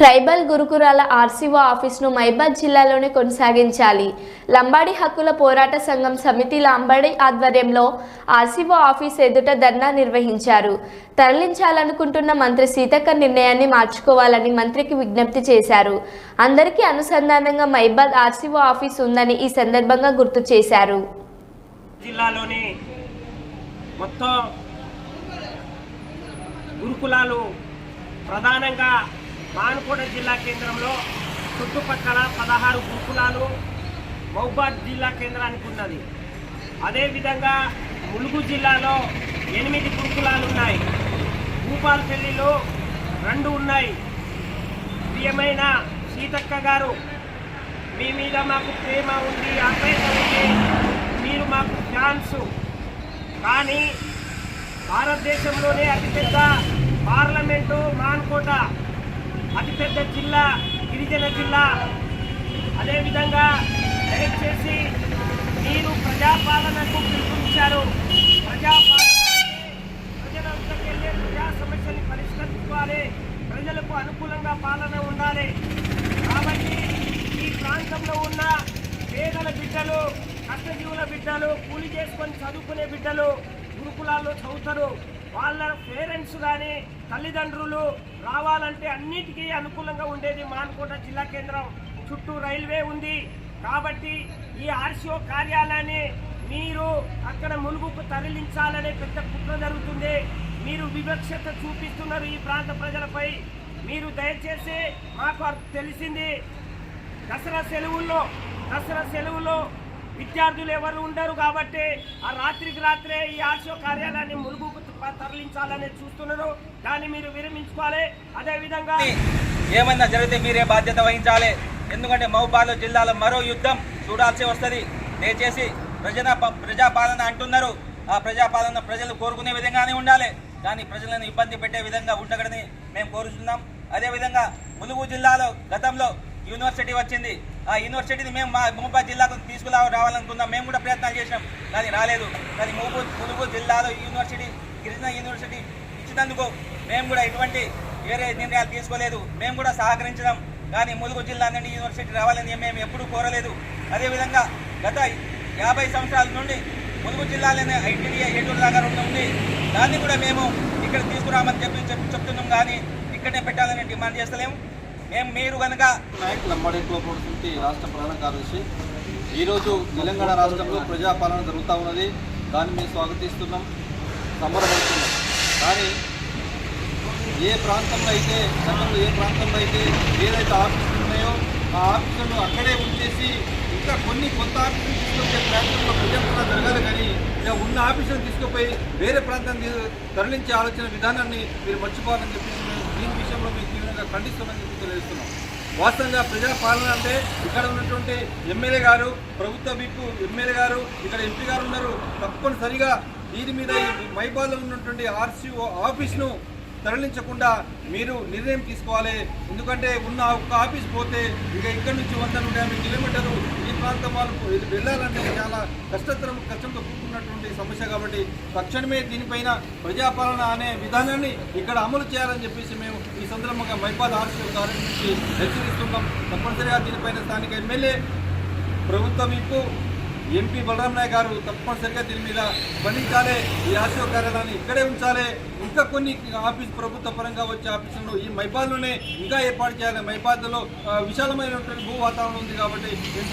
Tribal గురుకురాల RCO ఆఫీస్ను మైబాద్ జిల్లాలోనే కొనసాగించాలి. లంబాడి హక్కుల పోరాట సంఘం సమితి లంబాడి ఆధ్వర్యంలో ఆర్సీఓ ఆఫీస్ ఎదుట ధర్నా నిర్వహించారు. తరలించాలనుకుంటున్న మంత్రి సీతక్క నిర్ణయాన్ని మార్చుకోవాలని మంత్రికి విజ్ఞప్తి చేశారు. అందరికీ అనుసంధానంగా మైబాద్ ఆర్సీఓ ఆఫీస్ ఉందని ఈ సందర్భంగా గుర్తు చేశారు. జిల్లాలోని మొత్తం గురుకులాలు ప్రధానంగా బాన్కోట జిల్లా కేంద్రంలో చుట్టుపక్కల పదహారు గురుకులాలు మహబాద్ జిల్లా కేంద్రానికి ఉన్నది. అదేవిధంగా ములుగు జిల్లాలో ఎనిమిది గురుకులాలు ఉన్నాయి. భూపాల్పల్లిలో రెండు ఉన్నాయి. ప్రియమైన సీతక్క గారు మీ మీద మాకు ప్రేమ ఉంది అపేక్ష ఉంది మీరు మాకు ఫ్యాన్స్. కానీ భారతదేశంలోనే అతిపెద్ద పార్లమెంటు మాన్కోట. అతిపెద్ద జిల్లా గిరిజన జిల్లా. అదేవిధంగా దయచేసి మీరు ప్రజాపాలనకు పిలుపునిచ్చారు. ప్రజాపాలన ప్రజలందరికీ వెళ్ళే ప్రజా సమస్యల్ని పరిష్కరించుకోవాలి. ప్రజలకు అనుకూలంగా పాలన ఉండాలి. కాబట్టి ఈ ప్రాంతంలో ఉన్న పేదల బిడ్డలు కష్టజీవుల బిడ్డలు కూలి చేసుకొని చదువుకునే బిడ్డలు గురుకులాల్లో చదువుతారు వాళ్ళ పేరెంట్స్ కానీ తల్లిదండ్రులు రావాలంటే అన్నిటికీ అనుకూలంగా ఉండేది మాన్కోట జిల్లా కేంద్రం. చుట్టూ రైల్వే ఉంది. కాబట్టి ఈ ఆర్సీఓ కార్యాలయాన్ని మీరు అక్కడ ములుగుకు తరలించాలనే పెద్ద కుట్ర జరుగుతుంది. మీరు వివక్షత చూపిస్తున్నారు ఈ ప్రాంత ప్రజలపై. మీరు దయచేసి మాకు తెలిసింది. దసరా సెలవుల్లో దసరా సెలవుల్లో విద్యార్థులు ఎవరు ఉండరు కాబట్టి ఆ రాత్రికి రాత్రే ఈ ఆర్షో కార్యాలయాన్ని ములుగు తరలించాలని చూస్తున్నారు. దాన్ని మీరు విరమించుకోవాలి. అదేవిధంగా ఏమైనా జరిగితే మీరే బాధ్యత వహించాలి. ఎందుకంటే మహబాద్ జిల్లాలో మరో యుద్ధం చూడాల్సి వస్తుంది. దయచేసి ప్రజల ప్రజాపాలన అంటున్నారు. ఆ ప్రజాపాలన ప్రజలు కోరుకునే విధంగానే ఉండాలి. కానీ ప్రజలను ఇబ్బంది పెట్టే విధంగా ఉండకూడదని మేము కోరుతున్నాం అదేవిధంగా ములుగు జిల్లాలో గతంలో యూనివర్సిటీ వచ్చింది. ఆ యూనివర్సిటీని మేము మా మహబాద్ జిల్లాకు తీసుకురా రావాలనుకుందాం. మేము కూడా ప్రయత్నాలు చేసినాం. కానీ రాలేదు. కానీ ములుగు ములుగు జిల్లాలో యూనివర్సిటీ గిరిజన యూనివర్సిటీ ఇచ్చినందుకు మేము కూడా ఎటువంటి వేరే నిర్ణయాలు తీసుకోలేదు. మేము కూడా సహకరించడం కానీ ములుగు జిల్లా నుండి యూనివర్సిటీ రావాలని మేము ఎప్పుడూ కోరలేదు. అదేవిధంగా గత యాభై సంవత్సరాల నుండి ములుగు జిల్లాలోనే ఐటీడీఏ ఏటూరు లాగా ఉంటుంది ఉంది. దాన్ని కూడా మేము ఇక్కడ తీసుకురామని చెప్పి చెప్పి చెప్తున్నాం. కానీ ఇక్కడే పెట్టాలని డిమాండ్ చేస్తలేము. మేము మీరు కనుక నాయక్ లంబాడి కోపూర్ సమితి రాష్ట్ర ప్రధాన కార్యదర్శి. ఈరోజు తెలంగాణ రాష్ట్రంలో ప్రజాపాలన జరుగుతూ ఉన్నది. దాన్ని మేము స్వాగతిస్తున్నాం. సంబరపడుతున్నాం కానీ ఏ ప్రాంతంలో అయితే గతంలో ఏ ప్రాంతంలో అయితే ఏదైతే ఆఫీసులు ఉన్నాయో ఆ ఆఫీసులను అక్కడే ఉంచేసి ఇంకా కొన్ని కొత్త ఆఫీసులు తీసుకొచ్చే ప్రాంతంలో ప్రజాపాలన జరగాలి కానీ ఇక ఉన్న ఆఫీసులను తీసుకుపోయి వేరే ప్రాంతాన్ని తరలించే ఆలోచన విధానాన్ని మీరు మర్చిపోవాలని చెప్పేసి దీని విషయంలో మీకు తీవ్రంగా ఖండిస్తామని చెప్పి తెలియజేస్తున్నాం. వాస్తవంగా ప్రజాపాలన అంటే ఇక్కడ ఉన్నటువంటి ఎమ్మెల్యే గారు ప్రభుత్వ విప్పు ఎమ్మెల్యే గారు ఇక్కడ ఎంపీ గారు ఉన్నారు. తప్పనిసరిగా దీని మీద ఈ ఉన్నటువంటి ఆర్సీఓ ఆఫీస్ను తరలించకుండా మీరు నిర్ణయం తీసుకోవాలి. ఎందుకంటే ఉన్న ఒక్క ఆఫీస్ పోతే ఇక ఇక్కడి నుంచి వంద నూట యాభై కిలోమీటర్లు ప్రాంతం వాళ్ళు వెళ్ళాలంటే చాలా కష్టతరం కష్టంతో కూడుకున్నటువంటి సమస్య కాబట్టి తక్షణమే దీనిపైన ప్రజాపాలన అనే విధానాన్ని ఇక్కడ అమలు చేయాలని చెప్పేసి మేము ఈ సందర్భంగా మైపాద్ ఆర్సీఓ గారి నుంచి హెచ్చరిస్తున్నాం తప్పనిసరిగా దీనిపైన స్థానిక ఎమ్మెల్యే ప్రభుత్వం ఇప్పు ఎంపీ బలరాం నాయక్ గారు తప్పనిసరిగా దీని మీద స్పందించాలి. ఈ ఆర్సీఓ కార్యాలయాన్ని ఇక్కడే ఉంచాలి. ఇంకా కొన్ని ఆఫీస్ ప్రభుత్వ పరంగా వచ్చే ఆఫీసులను ఈ మైబాద్లోనే ఇంకా ఏర్పాటు చేయాలి. మైబాద్లో విశాలమైనటువంటి భూ వాతావరణం ఉంది కాబట్టి ఎంత